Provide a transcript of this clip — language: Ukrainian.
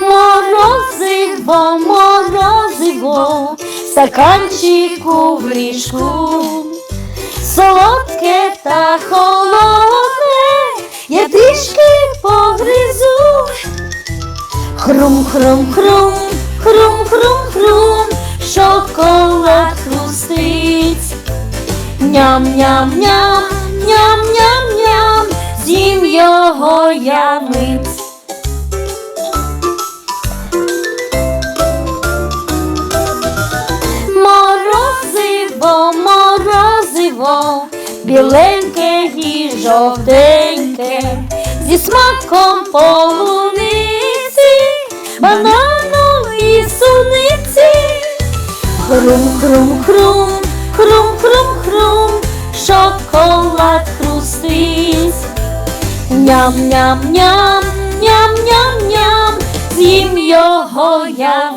Морозиво, морозиво, стаканчику в ліжку, солодке та холодне, я трішки погризу. Хрум, хрум, хрум, хрум, хрум, хрум, Ням-ням-ням, ням-ням-ням, з'їм його я мить. Морозиво, морозиво, біленьке і жовтеньке, зі смаком полуниці, банану і суниці. Хрум, Ням-ням-ням, ням-ням-ням, з'їм його я.